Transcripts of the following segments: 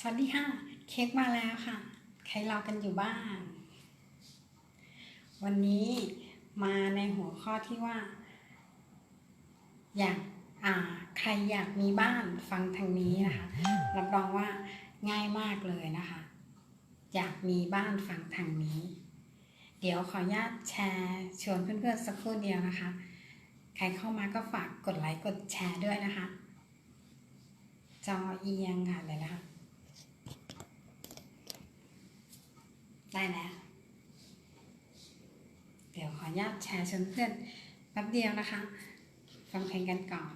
สวัสดีค่ะ เค้กมาแล้วค่ะ ใครรอกันอยู่บ้าง วันนี้มาในหัวข้อที่ว่า อยากอ่า ใครอยากมีบ้านฟังทางนี้นะคะ รับรองว่าง่ายมากเลยนะคะ อยากมีบ้านฟังทางนี้ เดี๋ยวขออนุญาตแชร์ชวนเพื่อนๆสักครู่เดียวนะคะ ใครเข้ามาก็ฝากกดไลค์กดแชร์ด้วยนะคะ จอเอียงค่ะเดี๋ยนะคะ ได้แล้ว เดี๋ยวขออนุญาตแชร์ชวนเพื่อนแป๊บเดียวนะคะ ฟังเพลงกันก่อน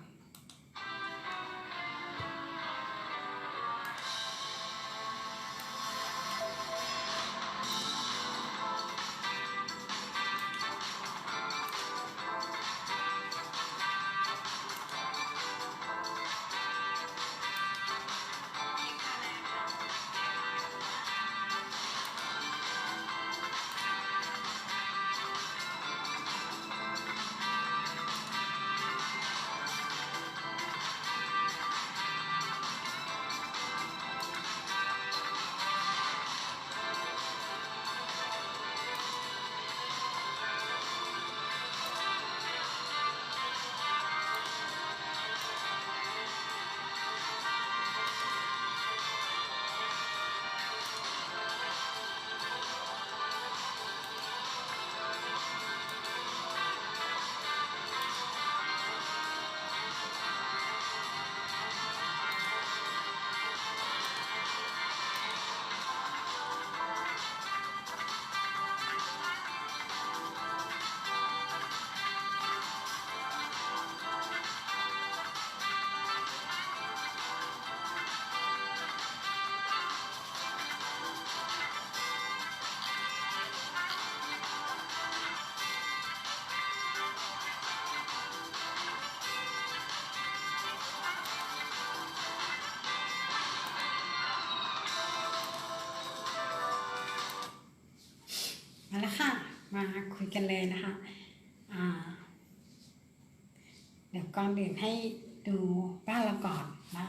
มาคุยกันเลยนะคะเดี๋ยวก่อนอื่นให้ดูบ้านเราก่อนนะ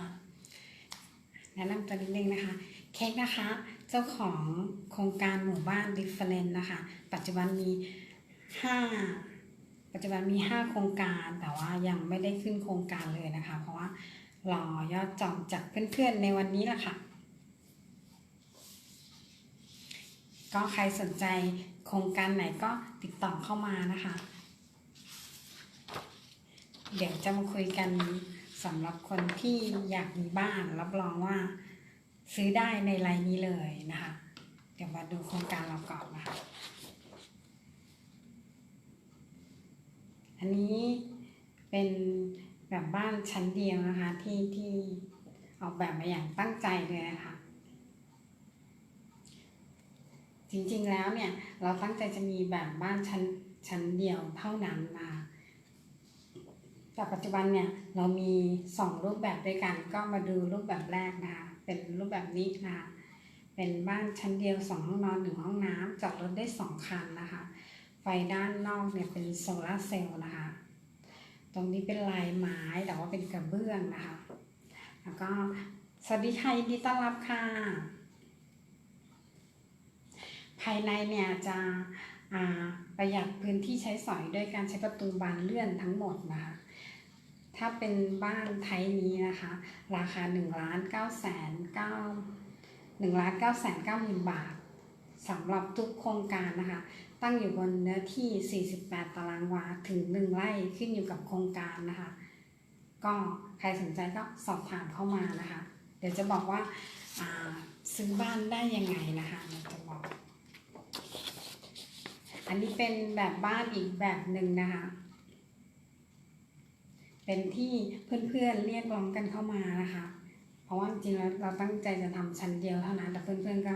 แนะนำตัวนิดนึงนะคะ เค้กนะคะ เจ้าของโครงการหมู่บ้าน Different นะคะ ปัจจุบันมีห้าปัจจุบันมีห้าโครงการแต่ว่ายังไม่ได้ขึ้นโครงการเลยนะคะ เพราะว่ารอยอดจองจากเพื่อนๆในวันนี้แหละค่ะ ก็ใครสนใจโครงการไหนก็ติดต่อเข้ามานะคะ เดี๋ยวจะมาคุยกันสำหรับคนที่อยากมีบ้านรับรองว่าซื้อได้ในไลน์นี้เลยนะคะ เดี๋ยวมาดูโครงการเราก่อนนะคะ อันนี้เป็นแบบบ้านชั้นเดียวนะคะที่ที่ออกแบบมาอย่างตั้งใจเลยนะคะ จริงๆแล้วเนี่ยเราตั้งใจจะมีแบบบ้านชั้นชั้นเดียวเท่านั้นนะแต่ปัจจุบันเนี่ยเรามีสองรูปแบบด้วยกันก็มาดูรูปแบบแรกนะคะเป็นรูปแบบนี้นะคะเป็นบ้านชั้นเดียวสองห้องนอนหนึ่งห้องน้ำจอดรถได้สองคันนะคะ ไฟด้านนอกเนี่ยเป็นโซลาเซลล์นะคะ ตรงนี้เป็นลายไม้แต่ว่าเป็นกระเบื้องนะคะ แล้วก็สวัสดีค่ะยินดีต้อนรับค่ะ ภายในเนี่ยจะประหยัดพื้นที่ใช้สอยด้วยการใช้ประตูบานเลื่อนทั้งหมดนะคะถ้าเป็นบ้านไทยนี้นะคะ ราคา1ล้าน9แสน9 1ล้าน9แสน9หมื่นบาทสำหรับทุกโครงการนะคะ ตั้งอยู่บนเนื้อที่ 48 ตารางวาถึง 1 ไร่ขึ้นอยู่กับโครงการนะคะ ก็ใครสนใจก็สอบถามเข้ามานะคะ เดี๋ยวจะบอกว่าาซื้อบ้านได้ยังไงนะคะจะบอก อันนี้เป็นแบบบ้านอีกแบบหนึ่งนะคะ เป็นที่เพื่อนๆเรียกร้องกันเข้ามานะคะ เพราะว่าจริงๆแล้วเราตั้งใจจะทำชั้นเดียวเท่านั้น แต่เพื่อนๆก็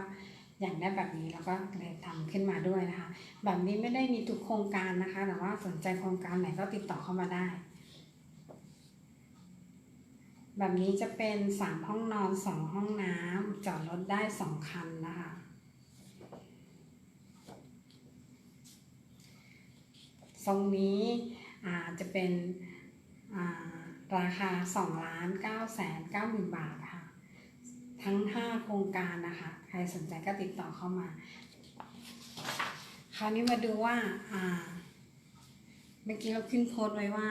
อยากได้แบบนี้แล้วก็เลยทำขึ้นมาด้วยนะคะ แบบนี้ไม่ได้มีทุกโครงการนะคะ แต่ว่าสนใจโครงการไหนก็ติดต่อเข้ามาได้ แบบนี้จะเป็นสามห้องนอนสองห้องน้ำจอดรถได้สองคันนะคะ ทรงนี้จะเป็นอ่าราคา2ล้าน9แสน9หมื่นบาทค่ะ ทั้ง 5 โครงการนะคะ ใครสนใจก็ติดต่อเข้ามา คราวนี้มาดูว่าเมื่อกี้เราขึ้นโพสต์ไว้ว่า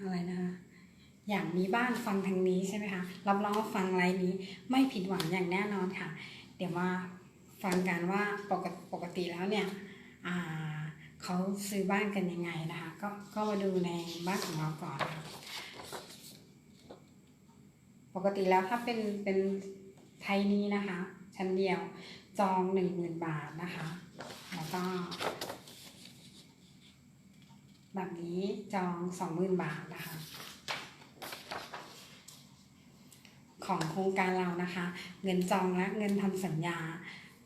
อะไรนะคะอยากมีบ้านฟังทางนี้ใช่ไหมคะ รับรองว่าฟังไลน์นี้ไม่ผิดหวังอย่างแน่นอนค่ะ เดี๋ยวมาฟังกันว่าปกติปกติแล้วเนี่ย อ่า เขาซื้อบ้านกันยังไงนะคะ ก็ก็มาดูในบ้านของเราก่อนปกติแล้วถ้าเป็นเป็นไทยนี้นะคะ ชั้นเดียวจองหนึ่งหมื่นบาทนะคะ แล้วก็ แบบนี้จองสองหมื่นบาทนะคะ ของโครงการเรานะคะ เงินจองและเงินทำสัญญา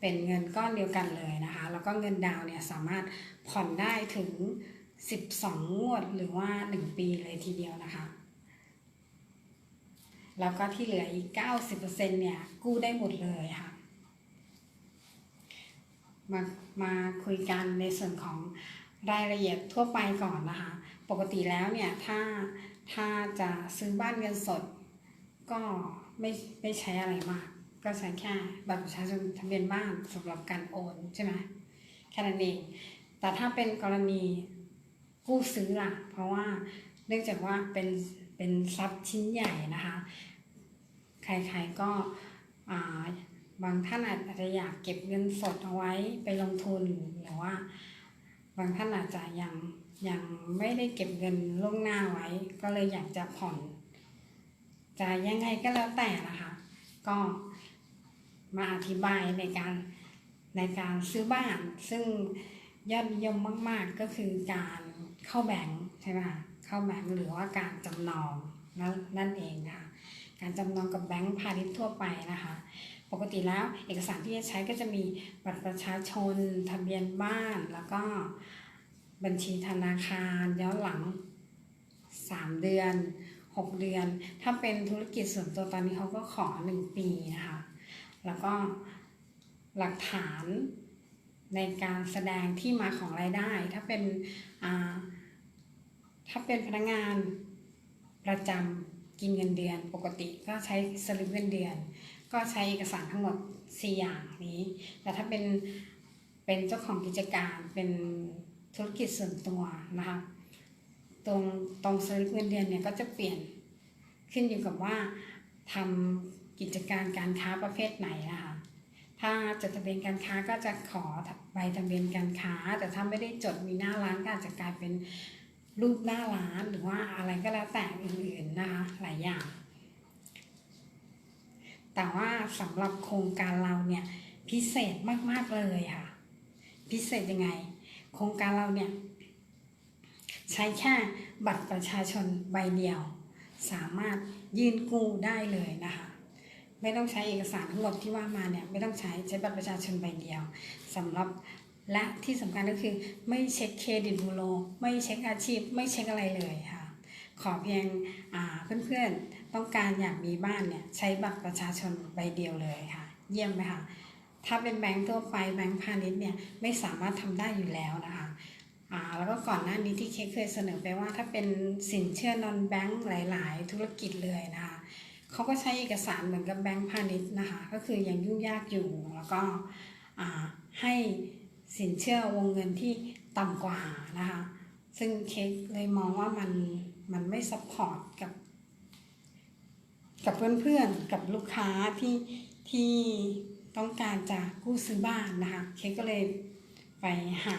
เป็นเงินก้อนเดียวกันเลยนะคะ แล้วก็เงินดาวน์เนี่ยสามารถผ่อนได้ถึง 12 งวดหรือว่า 1 ปีเลยทีเดียวนะคะ แล้วก็ที่เหลืออีก 90%เนี่ยกู้ได้หมดเลยค่ะ มามาคุยกันในส่วนของรายละเอียดทั่วไปก่อนนะคะ ปกติแล้วเนี่ยถ้าถ้าจะซื้อบ้านเงินสดก็ไม่ไม่ใช้อะไรมาก ก็ใช้แค่บัตรประชาชนทะเบียนบ้านสำหรับการโอนใช่ไหมแค่นั้นเอง แต่ถ้าเป็นกรณีกู้ซื้อล่ะ เพราะว่าเนื่องจากว่าเป็นเป็นทรัพย์ชิ้นใหญ่นะคะ ใครๆก็บางท่านอาจจะอยากเก็บเงินสดเอาไว้ไปลงทุนหรือว่า บางท่านอาจจะยังยังไม่ได้เก็บเงินล่วงหน้าไว้ ก็เลยอยากจะผ่อน จะยังไงก็แล้วแต่นะคะ ก็ มาอธิบายในการในการซื้อบ้าน ซึ่งยอดนิยมมากๆก็คือการเข้าแบงค์ใช่ไหมคะเข้าแบงค์หรือว่าการจำนองนั่นนั่นเองนะคะการจำนองกับแบงค์พาณิชย์ทั่วไปนะคะ ปกติแล้วเอกสารที่จะใช้ก็จะมีบัตรประชาชน ทะเบียนบ้าน แล้วก็บัญชีธนาคารย้อนหลัง 3 เดือน 6 เดือน ถ้าเป็นธุรกิจส่วนตัวตอนนี้เขาก็ขอ 1 ปีนะคะ แล้วก็หลักฐานในการแสดงที่มาของรายได้ ถ้าเป็นถ้าเป็นพนักงานประจำกินเงินเดือน ปกติก็ใช้สลิปเงินเดือน ก็ใช้เอกสารทั้งหมด 4 อย่างนี้ แต่ถ้าเป็นเป็นเจ้าของกิจการเป็นธุรกิจส่วนตัวนะคะตรงตรงสลิปเงินเดือนเนี่ยก็จะเปลี่ยนขึ้นอยู่กับว่าทำ กิจการการค้าประเภทไหนนะคะถ้าจดทะเบียนการค้าก็จะขอใบทะเบียนการค้า แต่ถ้าไม่ได้จดมีหน้าร้านก็อาจจะกลายเป็นรูปหน้าร้านหรือว่าอะไรก็แล้วแต่อื่นๆนะคะหลายอย่าง แต่ว่าสำหรับโครงการเราเนี่ยพิเศษมากๆเลยค่ะ พิเศษยังไง โครงการเราเนี่ยใช้แค่บัตรประชาชนใบเดียว สามารถยื่นกู้ได้เลยนะคะ ไม่ต้องใช้เอกสารทั้งหมดที่ว่ามาเนี่ยไม่ต้องใช้ใช้บัตรประชาชนใบเดียวสำหรับและที่สำคัญก็คือไม่เช็คเครดิตบูโรไม่เช็คอาชีพ ไม่เช็คอะไรเลยค่ะ ขอเพียงเพื่อนๆต้องการอยากมีบ้านเนี่ยใช้บัตรประชาชนใบเดียวเลยค่ะ เยี่ยมไหมคะถ้าเป็นแบงก์ทั่วไปแบงก์พาณิชย์เนี่ยไม่สามารถทำได้อยู่แล้วนะคะอ่าแล้วก็ก่อนหน้านี้ที่เคเคยเสนอไปว่าถ้าเป็นสินเชื่อนอนแบงก์หลาย ๆ ธุรกิจเลยนะคะ เขาก็ใช้เอกสารเหมือนกับแบงก์พาณิชย์นะคะ ก็คือยังยุ่งยากอยู่แล้วก็ให้สินเชื่อวงเงินที่ต่ำกว่านะคะ ซึ่งเคกเลยมองว่ามันมันไม่ซัพพอร์ตกับกับเพื่อนๆ กับลูกค้าที่ที่ต้องการจะกู้ซื้อบ้านนะคะ เคกก็เลยไปหา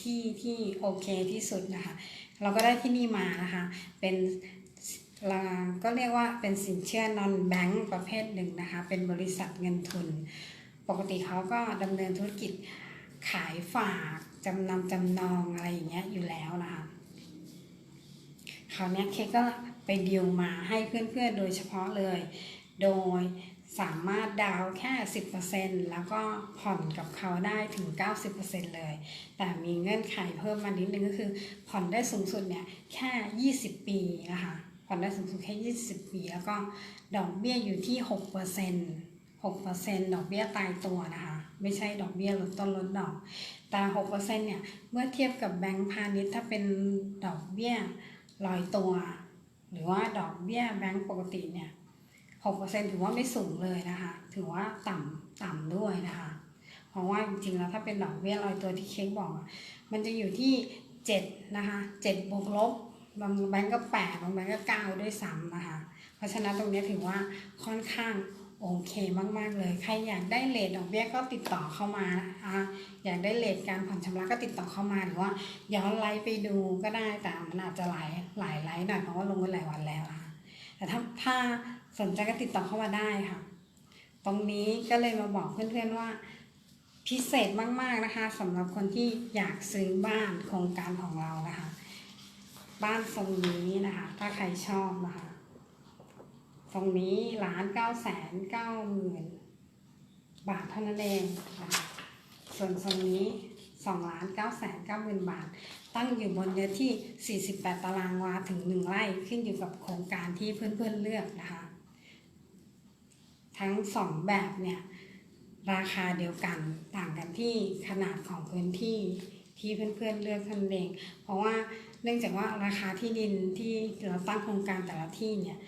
ที่ที่โอเคที่สุดนะคะ เราก็ได้ที่นี่มานะคะ เป็น ก็เรียกว่าเป็นสินเชื่อนอนแบงก์ประเภทหนึ่งนะคะ เป็นบริษัทเงินทุน ปกติเขาก็ดำเนินธุรกิจขายฝากจำนำจำนองอะไรอย่างเงี้ยอยู่แล้วนะคะคราวนี้เคกก็ไปดีลมาให้เพื่อนๆโดยเฉพาะเลย โดยสามารถดาวแค่ 10%แล้วก็ผ่อนกับเขาได้ถึง 90%เลย แต่มีเงื่อนไขเพิ่มมานิดนึงก็คือผ่อนได้สูงสุดเนี่ยแค่ 20 ปีนะคะ ผ่อนได้สูงสุดแค่20ปี แล้วก็ดอกเบี้ยอยู่ที่6% 6%ดอกเบี้ยตายตัวนะคะ ไม่ใช่ดอกเบี้ยลดต้นลดดอก แต่6%เนี่ย เมื่อเทียบกับแบงก์พาณิชย์ถ้าเป็นดอกเบี้ยลอยตัว หรือว่าดอกเบี้ยแบงก์ปกติเนี่ย6%ถือว่าไม่สูงเลยนะคะ ถือว่าต่ำต่ำด้วยนะคะ เพราะว่าจริงๆแล้วถ้าเป็นดอกเบี้ยลอยตัวที่เค้กบอก มันจะอยู่ที่7นะคะ7บวกลบ บางแบงก์ก็8บางแบงก์ก็9ด้วยซ้ำนะคะ เพราะฉะนั้นตรงนี้ถือว่าค่อนข้างโอเคมาก ๆ เลย ใครอยากได้เลทดอกเบี้ยก็ติดต่อเข้ามานะคะอยากได้เลทการผ่อนชำระก็ติดต่อเข้ามาหรือว่าย้อนไลฟ์ไปดูก็ได้แต่มันอาจจะหลายหลายไลฟ์หน่อยเพราะว่าลงไปหลายวันแล้วนะคะแต่ถ้าถ้าสนใจก็ติดต่อเข้ามาได้ค่ะ ตรงนี้ก็เลยมาบอกเพื่อนๆว่า พิเศษมากๆนะคะสำหรับคนที่อยากซื้อบ้านโครงการของเรานะคะ บ้านทรงนี้นะคะ ถ้าใครชอบนะคะ ทรงนี้ล้านเก้าแสนเก้าหมื่นบาทเท่านั้นเองนะคะส่วนทรงนี้สองล้านเก้าแสนเก้าหมื่นบาท ตั้งอยู่บนเนื้อที่ 48 ตารางวาถึง 1 ไร่ขึ้นอยู่กับโครงการที่เพื่อนๆเลือกนะคะ ทั้งสองแบบเนี่ย ราคาเดียวกันต่างกันที่ขนาดของพื้นที่ ที่เพื่อนๆเลือกท่านเอง เพราะว่าเนื่องจากว่าราคาที่ดินที่เราตั้งโครงการแต่ละที่เนี่ย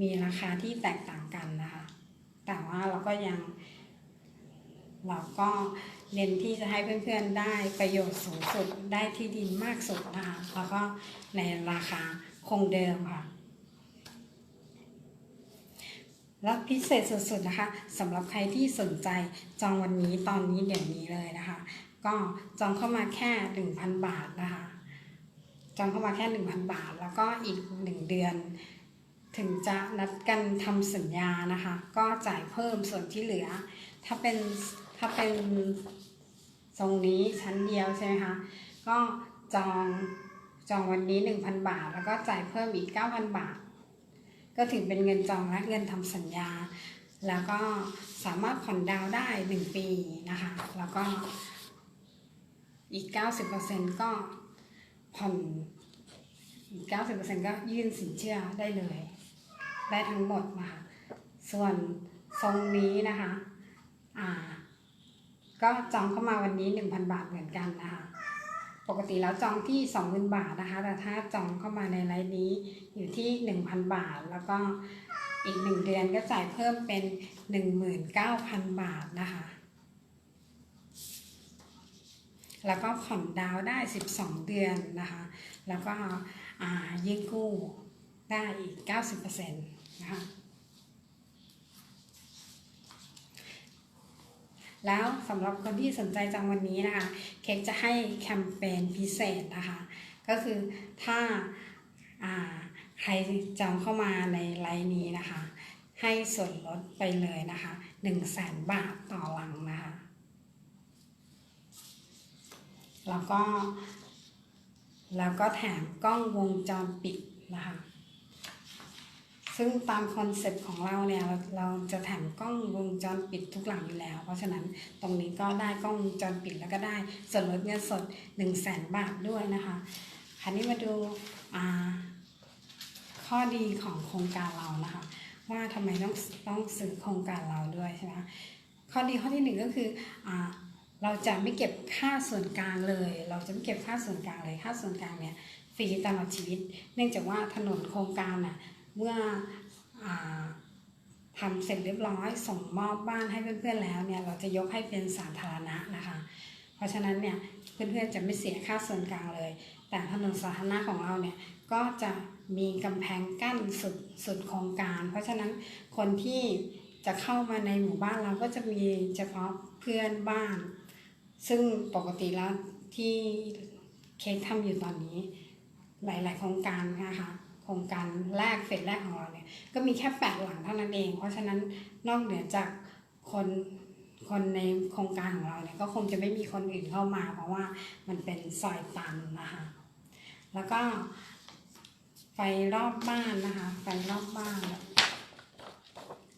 มีราคาที่แตกต่างกันนะคะ แต่ว่าเราก็ยัง เราก็เน้นที่จะให้เพื่อนๆได้ประโยชน์สูงสุดได้ที่ดินมากสุดนะคะแล้วก็ในราคาคงเดิมค่ะและพิเศษสุดๆนะคะสำหรับใครที่สนใจจองวันนี้ตอนนี้เดี๋ยวนี้เลยนะคะ ก็จองเข้ามาแค่ 1,000 บาทนะคะ จองเข้ามาแค่ 1,000 บาท แล้วก็อีก 1 เดือน ถึงจะนัดกันทำสัญญานะคะ ก็จ่ายเพิ่มส่วนที่เหลือ ถ้าเป็นถ้าเป็นทรงนี้ชั้นเดียวใช่ไหมคะ ก็จองจองวันนี้ 1,000 บาท แล้วก็จ่ายเพิ่มอีก 9,000 บาท ก็ถือเป็นเงินจองและเงินทำสัญญา แล้วก็สามารถผ่อนดาวได้ 1 ปีนะคะ แล้วก็ อีก 90%ก็ผ่อนอีก 90%ก็ยื่นสินเชื่อได้เลย ได้ทั้งหมดนะคะส่วนทรงนี้นะคะอ่าก็จองเข้ามาวันนี้ 1,000 บาทเหมือนกันนะคะปกติแล้วจองที่ 20,000 บาทนะคะ แต่ถ้าจองเข้ามาในไลน์นี้อยู่ที่ 1,000 บาท แล้วก็อีก 1 เดือนก็จ่ายเพิ่มเป็น 19,000 บาทนะคะ แล้วก็ผ่อนดาวได้ 12 เดือนนะคะ แล้วก็อ่ายืดกู้ได้อีก 90%นะคะแล้วสำหรับคนที่สนใจจองวันนี้นะคะ เค้กจะให้แคมเปญพิเศษนะคะ ก็คือถ้าาใครจองเข้ามาในไลน์นี้นะคะ ให้ส่วนลดไปเลยนะคะ 1 0 0 0 0แสนบาทต่อหลังนะคะ แล้วก็ แล้วก็แถมกล้องวงจรปิดนะคะซึ่งตามคอนเซ็ปต์ของเราเนี่ยเราเราจะแถมกล้องวงจรปิดทุกหลังอยู่แล้ว เพราะฉะนั้นตรงนี้ก็ได้กล้องวงจรปิดแล้วก็ได้ส่วนลดเงินสด 1 0 0 0 0แสนบาทด้วยนะคะคราวนี้มาดูาข้อดีของโครงการเรานะคะ ว่าทำไมต้องต้องซื้อโครงการเราด้วยใช่ไหมข้อดีข้อที่หนึ่งก็คืออ เราจะไม่เก็บค่าส่วนกลางเลย เราจะไม่เก็บค่าส่วนกลางเลย ค่าส่วนกลางเนี่ยฟรีตลอดชีวิต เนื่องจากว่าถนนโครงการน่ะ เมื่ออทำเสร็จเรียบร้อย ส่งมอบบ้านให้เพื่อนๆแล้วเนี่ย เราจะยกให้เป็นสาธารณะนะคะ เพราะฉะนั้นเนี่ยเพื่อนๆจะไม่เสียค่าส่วนกลางเลย แต่ถนนสาธารณะของเราเนี่ยก็จะมีกำแพงกั้นสุดสุดโครงการ เพราะฉะนั้นคนที่จะเข้ามาในหมู่บ้านเราก็จะมีเฉพาะเพื่อนบ้าน ซึ่งปกติแล้วที่เค้กทำอยู่ตอนนี้ หลาย ๆ โครงการนะคะโครงการแรกเฟสแรกของเราเนี่ยก็มีแค่แปดหลังเท่านั้นเอง เพราะฉะนั้นนอกเหนือจากคนคนในโครงการของเราเนี่ยก็คงจะไม่มีคนอื่นเข้ามา เพราะว่ามันเป็นซอยตันนะคะ แล้วก็ไฟรอบบ้านนะคะไฟรอบบ้าน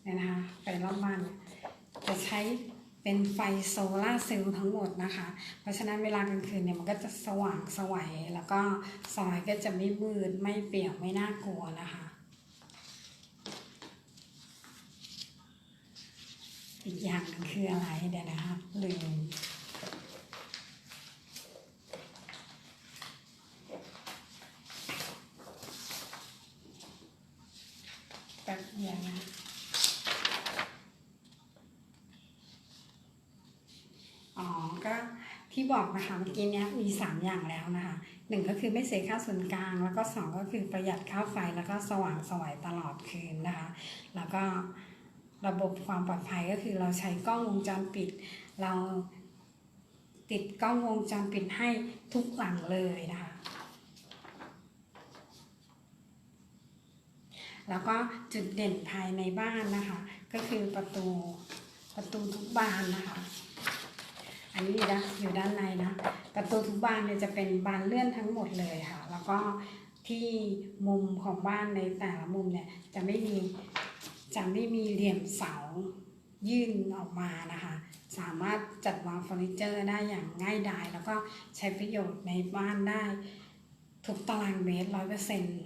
เนี่ยนะคะไฟรอบบ้านจะใช้ เป็นไฟโซลาเซลล์ทั้งหมดนะคะ เพราะฉะนั้นเวลากลางคืนเนี่ยมันก็จะสว่างสวัยแล้วก็ซอยก็จะไม่มืดไม่เปียวไม่น่ากลัวนะคะอีกอย่างหนึงคืออะไรเดี๋ยวนะคะลืมแป๊บเดียวนะ ก็ที่บอกนะคะเมื่อกี้เนี้ยมี 3 อย่างแล้วนะคะหนึ่งก็คือไม่เสียค่าส่วนกลาง แล้วก็สองก็คือประหยัดค่าไฟแล้วก็สว่างสวัยตลอดคืนนะคะ แล้วก็ระบบความปลอดภัยก็คือเราใช้กล้องวงจรปิด เราติดกล้องวงจรปิดให้ทุกหลังเลยนะคะแล้วก็จุดเด่นภายในบ้านนะคะ ก็คือประตูประตูทุกบานนะคะ อันนี้อยู่ด้านอยู่ด้านในนะประตูทุกบานเนี่ยจะเป็นบานเลื่อนทั้งหมดเลยค่ะ แล้วก็ที่มุมของบ้านในแต่ละมุมเนี่ยจะไม่มีจะไม่มีเหลี่ยมเสายื่นออกมานะคะ สามารถจัดวางเฟอร์นิเจอร์ได้อย่างง่ายดาย แล้วก็ใช้ประโยชน์ในบ้านได้ทุกตารางเมตรร้อยเปอร์เซ็นต์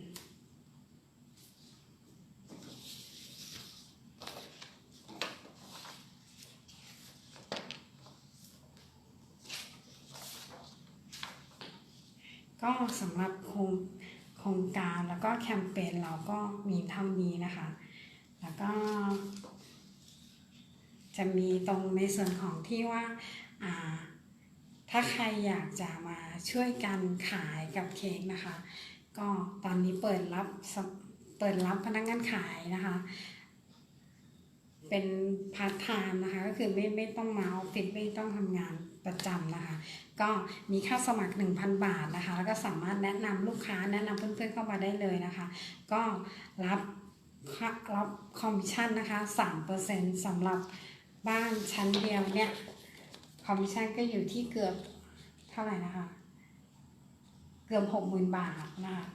ก็ สำหรับโครงโครงการแล้วก็แคมเปญเราก็มีเท่านี้นะคะ แล้วก็ จะมีตรงในส่วนของที่ว่าอ่าถ้าใครอยากจะมาช่วยกันขายกับเค้กนะคะ ก็ตอนนี้เปิดรับเปิดรับพนักงานขายนะคะ เป็นพาร์ทไทม์นะคะ ก็คือไม่ไม่ต้องมาออฟฟิศไม่ต้องทำงาน ประจำนะคะ ก็มีค่าสมัคร 1,000 บาทนะคะ แล้วก็สามารถแนะนำลูกค้าแนะนำเพื่อนๆเข้ามาได้เลยนะคะ ก็รับค่ารับคอมมิชชั่นนะคะ3%สำหรับบ้านชั้นเดียวเนี่ยคอมมิชชั่นก็อยู่ที่เกือบเท่าไหร่นะคะ เกือบหกหมื่นบาทนะคะ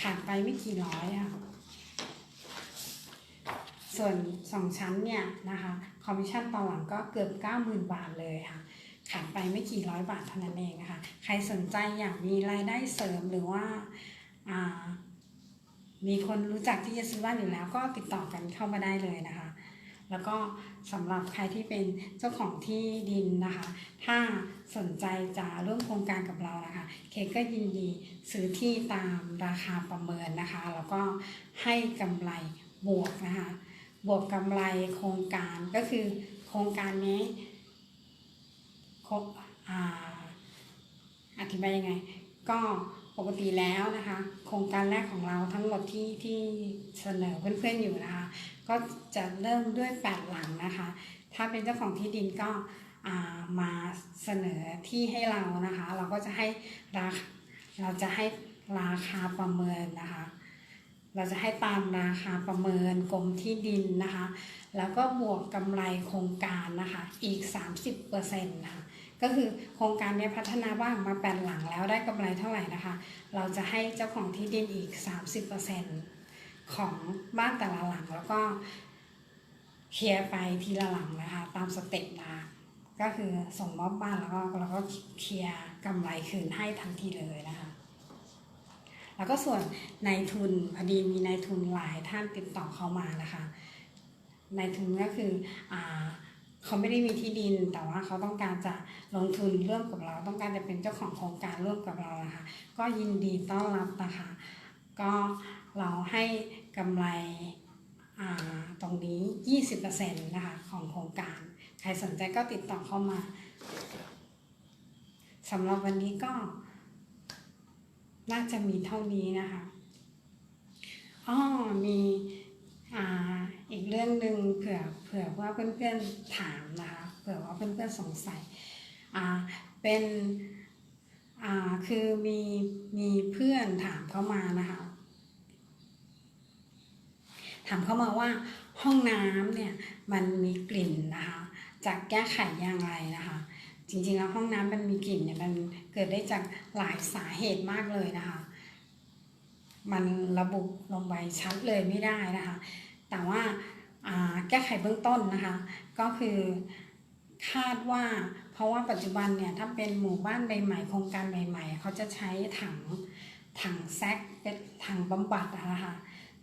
ขาดไปไม่กี่ร้อยอะส่วนสองชั้นเนี่ยนะคะคอมมิชชั่นตอนหลังก็เกือบเก้าหมื่นบาทเลยค่ะ ขาดไปไม่กี่ร้อยบาทเท่านั้นเองนะคะ ใครสนใจอยากมีรายได้เสริมหรือว่าามีคนรู้จักที่จะซื้อบ้านอยู่แล้วก็ติดต่อกันเข้ามาได้เลยนะคะ แล้วก็สำหรับใครที่เป็นเจ้าของที่ดินนะคะ ถ้าสนใจจะร่วมโครงการกับเรานะคะ เคก็ยินดีซื้อที่ตามราคาประเมินนะคะ แล้วก็ให้กำไรบวกนะคะ บวกกำไรโครงการก็คือโครงการนี้ อธิบายยังไง ก็ปกติแล้วนะคะ โครงการแรกของเราทั้งหมดที่ที่เสนอเพื่อนๆอยู่นะคะ ก็จะเริ่มด้วยแปดหลังนะคะ ถ้าเป็นเจ้าของที่ดินก็มาเสนอที่ให้เรานะคะ เราก็จะให้ราคาเราจะให้ราคาประเมินนะคะ เราจะให้ตามราคาประเมินกรมที่ดินนะคะ แล้วก็บวกกำไรโครงการนะคะอีก 30%นะคะ ก็คือโครงการนี้พัฒนาบ้านมาแปดหลังแล้วได้กำไรเท่าไหร่นะคะ เราจะให้เจ้าของที่ดินอีก 30%ของบ้านแต่ละหลังแล้วก็เคลียร์ไปทีละหลังนะคะ ตามสเต็ปนะคะก็คือส่งมอบบ้านแล้วก็เราก็เคลียร์กำไรคืนให้ทันทีเลยนะคะ แล้วก็ส่วนนายทุนพอดีมีนายทุนหลายท่านติดต่อเข้ามานะคะนายทุนก็คืออ่า เขาไม่ได้มีที่ดิน แต่ว่าเขาต้องการจะลงทุนร่วมกับเรา ต้องการจะเป็นเจ้าของโครงการร่วมกับเรานะคะ ก็ยินดีต้อนรับนะคะ ก็เราให้กำไรอ่าตรงนี้ 20%นะคะของโครงการ ใครสนใจก็ติดต่อเข้ามาสำหรับวันนี้ก็ น่าจะมีเท่านี้นะคะอ๋อมี อ่าอีกเรื่องหนึ่งเผื่อเผื่อว่าเพื่อนๆถามนะคะเผื่อว่าเพื่อนๆสงสัยอ่าเป็นอ่าคือมีมีเพื่อนถามเข้ามานะคะถามเข้ามาว่าห้องน้ำเนี่ยมันมีกลิ่นนะคะจะแก้ไขอย่างไรนะคะ จริงๆแล้วห้องน้ำมันมีกลิ่นเนี่ยมันเกิดได้จากหลายสาเหตุมากเลยนะคะ มันระบุลงไปชัดเลยไม่ได้นะคะ แต่ว่าแก้ไขเบื้องต้นนะคะ ก็คือคาดว่าเพราะว่าปัจจุบันเนี่ยถ้าเป็นหมู่บ้านใหม่ๆโครงการใหม่ๆ เขาจะใช้ถังถังแซกเป็นถังบำบัดอะนะคะ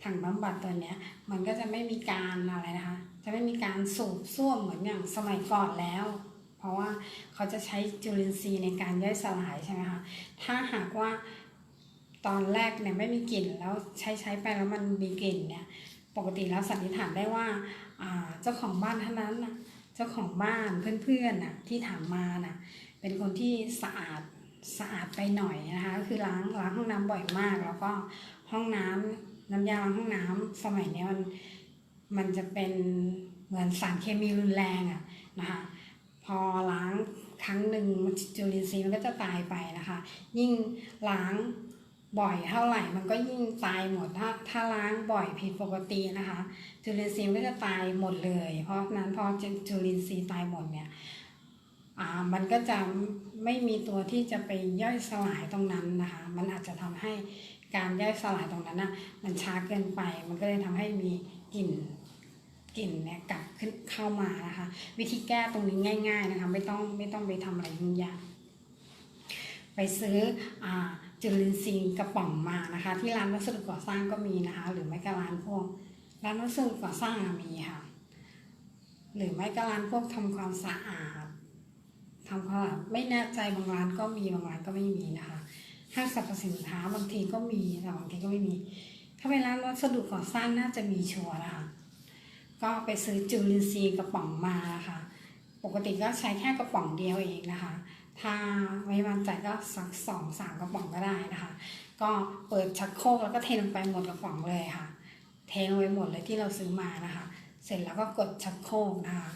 ถังบำบัดตัวเนี้ยมันก็จะไม่มีการอะไรนะคะ จะไม่มีการสูบซ่วมเหมือนอย่างสมัยก่อนแล้ว เพราะว่าเขาจะใช้จุลินทรีย์ในการย่อยสลายใช่ไหมคะถ้าหากว่า ตอนแรกเนี่ยไม่มีกลิ่นแล้วใช้ใช้ไปแล้วมันมีกลิ่นเนี่ย ปกติแล้วสันนิษฐานได้ว่าเจ้าของบ้านท่านนั้นนะเจ้าของบ้านเพื่อนๆน่ะที่ถามมาน่ะเป็นคนที่สะอาดสะอาดไปหน่อยนะคะก็คือล้างล้างห้องน้ำบ่อยมาก แล้วก็ห้องน้ำน้ำยาล้างห้องน้ำสมัยนี้มันมันจะเป็นเหมือนสารเคมีรุนแรงอะนะคะพอล้างครั้งหนึ่งจุลินทรีย์มันก็จะตายไปนะคะ ยิ่งล้าง บ่อยเท่าไหร่มันก็ยิ่งตายหมดถ้าถ้าล้างบ่อยผิดปกตินะคะ จุลินทรีย์ก็จะตายหมดเลย เพราะนั้นพอจุลินทรีย์ตายหมดเนี่ยอ่ามันก็จะไม่มีตัวที่จะไปย่อยสลายตรงนั้นนะคะ มันอาจจะทำให้การย่อยสลายตรงนั้นนะมันช้าเกินไป มันก็เลยทำให้มีกลิ่นกลิ่นเนี่ยกลับขึ้นเข้ามานะคะ วิธีแก้ตรงนี้ง่าย ๆนะคะ ไม่ต้องไม่ต้องไปทำอะไรยุ่งยากไปซื้ออ่า จุลินทรีย์กระป๋องมานะคะ ที่ร้านวัสดุก่อสร้างก็มีนะคะ หรือไม่ก็ร้านพวกร้านวัสดุก่อสร้างมีค่ะ หรือไม่ก็ร้านพวกทำความสะอาดทำความสะอาดไม่แน่ใจบางร้านก็มีบางร้านก็ไม่มีนะคะห้างสรรพสินค้าบางทีก็มีแต่บางทีก็ไม่มี ถ้าเป็นร้านวัสดุก่อสร้างน่าจะมีชัวร์นะคะก็ไปซื้อจุลินทรีย์กระป๋องมานะคะ ปกติก็ใช้แค่กระป๋องเดียวเองนะคะ ถ้าไม่มั่นใจก็สักสองสามกระป๋องก็ได้นะคะ ก็เปิดชักโครกแล้วก็เทลงไปหมดกระป๋องเลยค่ะ เทลงไปหมดเลยที่เราซื้อมานะคะ เสร็จแล้วก็กดชักโครกนะคะ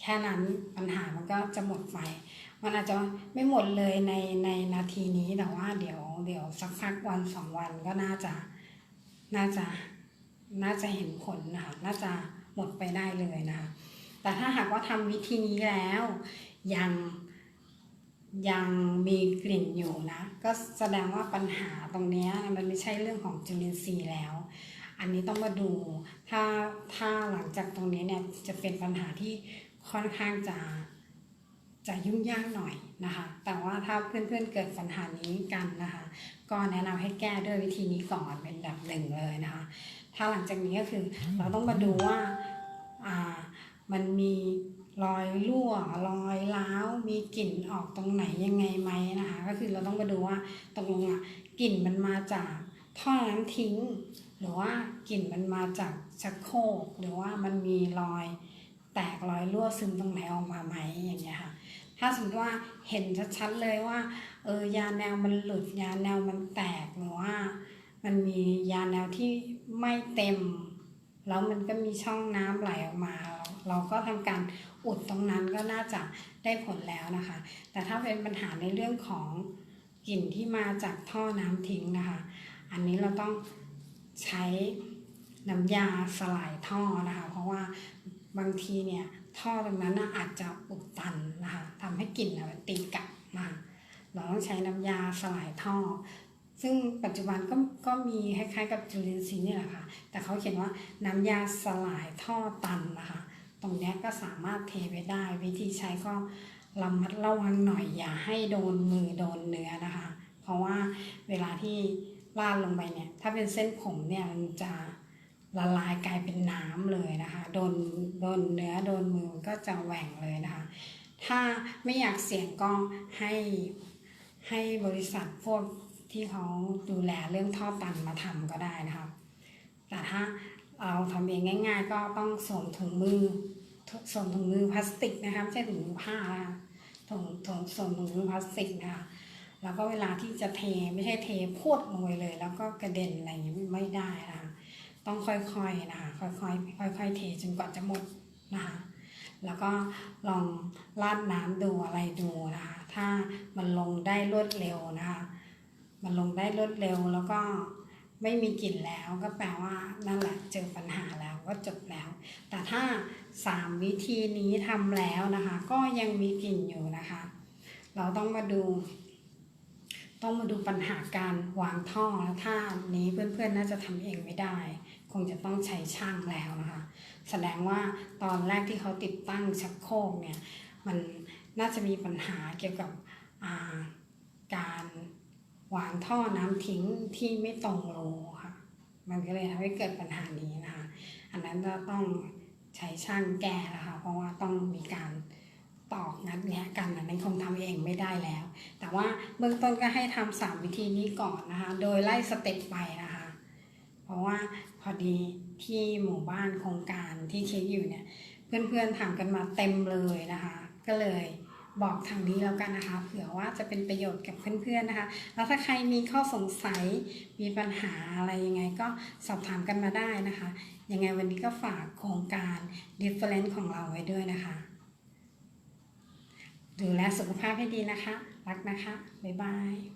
แค่นั้นปัญหามันก็จะหมดไป มันอาจจะไม่หมดเลยในในนาทีนี้แต่ว่าเดี๋ยวเดี๋ยวสักพักวันสองวันก็น่าจะน่าจะน่าจะเห็นผลนะคะ น่าจะหมดไปได้เลยนะคะ แต่ถ้าหากว่าทำวิธีนี้แล้วยัง ยังมีกลิ่นอยู่นะ ก็แสดงว่าปัญหาตรงนี้มันไม่ใช่เรื่องของจุลินทรีย์แล้ว อันนี้ต้องมาดูถ้าถ้าหลังจากตรงนี้เนี่ยจะเป็นปัญหาที่ค่อนข้างจะจะยุ่งยากหน่อยนะคะ แต่ว่าถ้าเพื่อนๆเกิดปัญหานี้กันนะคะ ก็แนะนำให้แก้ด้วยวิธีนี้ก่อนเป็นแบบหนึ่งเลยนะคะ ถ้าหลังจากนี้ก็คือเราต้องมาดูว่าอ่ามันมี รอยรั่วรอยร้าวมีกลิ่นออกตรงไหนยังไงไหมนะคะ ก็คือเราต้องมาดูว่าตกลงอะกลิ่นมันมาจากท่อน้ำทิ้ง หรือว่ากลิ่นมันมาจากชักโครกหรือว่ามันมีรอย แตกรอยรั่วซึมตรงไหนออกมาไหมอย่างเงี้ยค่ะถ้าสมมติว่าเห็นชัดๆเลยว่าเออยาแนวมันหลุดยาแนวมันแตกหรือว่า มันมียาแนวที่ไม่เต็ม แล้วมันก็มีช่องน้ำไหลออกมา เราก็ทำการ อุดตรงนั้นก็น่าจะได้ผลแล้วนะคะ แต่ถ้าเป็นปัญหาในเรื่องของกลิ่นที่มาจากท่อน้ำทิ้งนะคะ อันนี้เราต้องใช้น้ำยาสลายท่อนะคะ เพราะว่าบางทีเนี่ยท่อตรงนั้นนะอาจจะอุดตันนะคะทำให้กลิ่นนะมันตีกลับนะคะเราต้องใช้น้ำยาสลายท่อ ซึ่งปัจจุบันก็ก็มีคล้ายๆกับจุลินทรีย์นี่แหละค่ะ แต่เขาเขียนว่าน้ำยาสลายท่อตันนะคะ ตรงนี้ก็สามารถเทไปได้ วิธีใช้ก็ระมัดระวังหน่อยอย่าให้โดนมือโดนเนื้อนะคะ เพราะว่าเวลาที่ลาดลงไปเนี่ยถ้าเป็นเส้นผมเนี่ยมันจะละลายกลายเป็นน้ำเลยนะคะ โดนโดนเนื้อโดนมือก็จะแหว่งเลยนะคะ ถ้าไม่อยากเสี่ยงก็ให้ให้บริษัทพวกที่เขาดูแลเรื่องท่อตันมาทำก็ได้นะคะแต่ถ้า เราทำเองง่าย ๆ ก็ต้องสวมถุงมือสวมถุงมือพลาสติกนะคะไม่ใช่ถุงมือผ้านะถุงถุงสวมถุงมือพลาสติกนะคะแล้วก็เวลาที่จะเทไม่ใช่เทพวดลงไปเลย แล้วก็กระเด็นอะไรอย่างนี้ไม่ได้นะคะต้องค่อยๆนะคะค่อยๆค่อย ๆ เทจนกว่าจะหมดนะคะแล้วก็ลองราดน้ำดูอะไรดูนะคะถ้ามันลงได้รวดเร็วนะคะมันลงได้รวดเร็วแล้วก็ ไม่มีกลิ่นแล้วก็แปลว่านั่นแหละเจอปัญหาแล้วก็จบแล้ว แต่ถ้าสามวิธีนี้ทำแล้วนะคะ ก็ยังมีกลิ่นอยู่นะคะ เราต้องมาดู ต้องมาดูปัญหาการวางท่อแล้วถ้านี้เพื่อนๆน่าจะทำเองไม่ได้ คงจะต้องใช้ช่างแล้วนะคะ แสดงว่าตอนแรกที่เขาติดตั้งชักโครกเนี่ยมันน่าจะมีปัญหาเกี่ยวกับอ่า วางท่อน้ำทิ้งที่ไม่ตรงรูค่ะ มันก็เลยทำให้เกิดปัญหานี้นะคะ อันนั้นก็ต้องใช้ช่างแก้นะคะ เพราะว่าต้องมีการตอกงัดแงะกันอันนั้นคงทำเองไม่ได้แล้ว แต่ว่าเบื้องต้นก็ให้ทำสามวิธีนี้ก่อนนะคะ โดยไล่สเต็ปไปนะคะ เพราะว่าพอดีที่หมู่บ้านโครงการที่เช็คอยู่เนี่ย เพื่อนๆทำกันมาเต็มเลยนะคะ ก็เลย บอกทางนี้แล้วกันนะคะ เผื่อว่าจะเป็นประโยชน์กับเพื่อนๆนะคะ แล้วถ้าใครมีข้อสงสัยมีปัญหาอะไรยังไงก็สอบถามกันมาได้นะคะ ยังไงวันนี้ก็ฝากโครงการ different ของเราไว้ด้วยนะคะ ดูแลสุขภาพให้ดีนะคะ รักนะคะ บ๊ายบาย